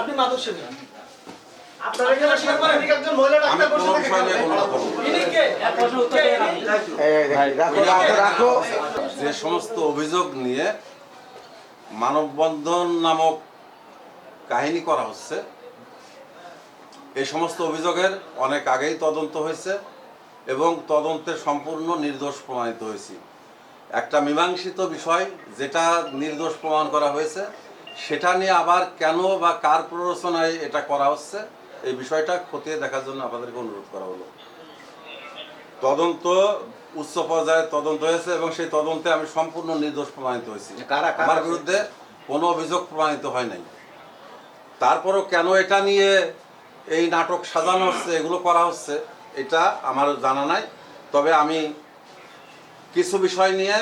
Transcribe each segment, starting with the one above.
আপনি মাদক সেবী, যে সমস্ত অভিযোগ নিয়ে মানববন্ধন নামক কাহিনী করা হচ্ছে এই সমস্ত অভিযোগের অনেক আগেই তদন্ত হয়েছে এবং তদন্তে সম্পূর্ণ নির্দোষ প্রমাণিত হয়েছি। একটা মীমাংসিত বিষয় যেটা নির্দোষ প্রমাণ করা হয়েছে সেটা নিয়ে আবার কেন বা কার প্ররোচনায় এটা করা হচ্ছে এই বিষয়টা খতিয়ে দেখার জন্য আপনাদেরকে অনুরোধ করা হলো। তদন্ত উচ্চ পর্যায়ে তদন্ত হয়েছে এবং সেই তদন্তে আমি সম্পূর্ণ নির্দোষ প্রমাণিত হয়েছি। আমার বিরুদ্ধে কোনো অভিযোগ প্রমাণিত হয় নাই। তারপরও কেন এটা নিয়ে এই নাটক সাজানো হচ্ছে এগুলো করা হচ্ছে এটা আমার জানা নাই। তবে আমি কিছু বিষয় নিয়ে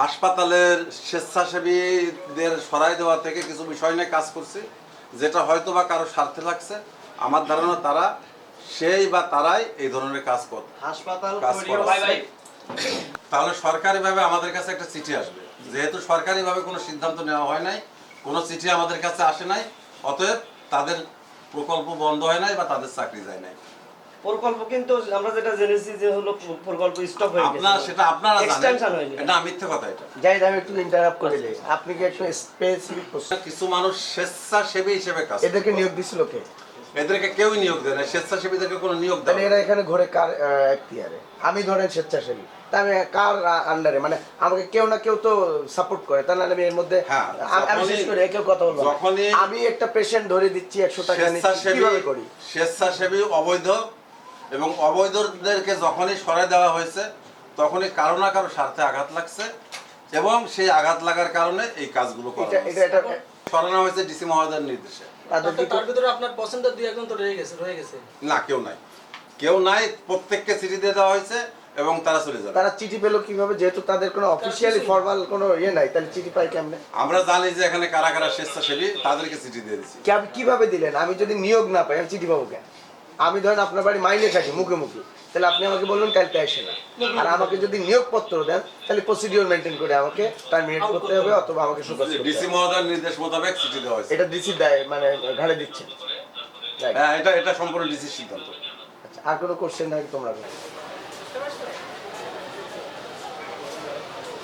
হাসপাতালের স্বেচ্ছাসেবীদের সরাই দেওয়া থেকে কিছু বিষয় নিয়ে কাজ করছি যেটা হয়তো বা কারও স্বার্থে লাগছে। আমার ধারণা তারা সেই বা তারাই এই ধরনের কাজ কর হাসপাতাল তাহলে সরকারিভাবে আমাদের কাছে একটা চিঠি আসবে। যেহেতু সরকারিভাবে কোনো সিদ্ধান্ত নেওয়া হয় নাই কোনো চিঠি আমাদের কাছে আসে নাই অতএব তাদের প্রকল্প বন্ধ হয় নাই বা তাদের চাকরি যায় নাই। প্রকল্প কিন্তু আমরা যেটা জেনেছি যে হলো প্রকল্প স্টপ হয়ে গেছে। আপনার সেটা আপনারা জানেন। এক্সটেনশন হয়ে এটা মিথ্যে কথা এটা। যাই আমি একটু ইন্টারাপ্ট করে দিই। আপনি কি একটু স্পেসিফিক প্রশ্ন কিছু মানুষ স্বেচ্ছাসেবী হিসেবে কাজ। এদেরকে নিয়োগ দিছিল কে? এদেরকে কেউই নিয়োগ দেয় না স্বেচ্ছাসেবীদেরকে কোনো নিয়োগ দেয় এরা এখানে ঘরে কার এখতিয়ারে। আমি ধরেন স্বেচ্ছাসেবী তা আমি কার আন্ডারে মানে আমাকে কেউ না কেউ তো সাপোর্ট করে তাহলে আমি এর মধ্যে হ্যাঁ, আমি- শেষ করে কেউ কথা বলব যখনই- আমি একটা পেশেন্ট ধরে দিচ্ছি একশো টাকা স্বেচ্ছাসেবী কীভাবে করি? স্বেচ্ছাসেবী অবৈধ এবং অবৈধদেরকে যখনই সরাই দেওয়া হয়েছে তখনই কারও না কারও স্বার্থে আঘাত লাগছে এবং সেই আঘাত লাগার কারণে এই কাজগুলো করা। সরানো হয়েছে ডিসি মহোদয়ের নির্দেশে। তার ভিতরে আপনার পছন্দের দুই একজন তো রয়ে গেছে রয়ে গেছে। না কেউ নাই। কেউ নাই প্রত্যেককে চিঠি দিয়ে দেওয়া হয়েছে এবং তারা চলে যাবে। তারা চিঠি পেল কীভাবে? যেহেতু তাদের কোনো অফিসিয়ালি ফর্মাল কোনো ইয়ে নাই তাহলে চিঠি পাই কেমনে? আমরা জানি যে এখানে কারা কারা স্বেচ্ছাসেবী তাদেরকে চিঠি দিয়ে দিচ্ছি কীভাবে দিলেন? আমি যদি নিয়োগ না পাই আমি চিঠি পাবো কেন? আমি ধরেন আপনার বাড়ি মাইনে থাকি মুখে মুখে। তাহলে আপনি আমাকে বললেন কালকে আসে না। আর আমাকে যদি নিয়োগপত্র দেন তাহলে প্রসিডিওর মেনটেন করে আমাকে টার্মিনেট করতে হবে অথবা আমাকে সুপার ডিসি। মহোদয়ের নির্দেশ মোতাবেক চিঠি দেওয়া হয়েছে। এটা ডিসি দেয় মানে ঘাড়ে দিচ্ছেন। হ্যাঁ এটা এটা সম্পূর্ণ ডিসি সিদ্ধান্ত। আচ্ছা আর কোনো কোশ্চেন নাকি তোমরা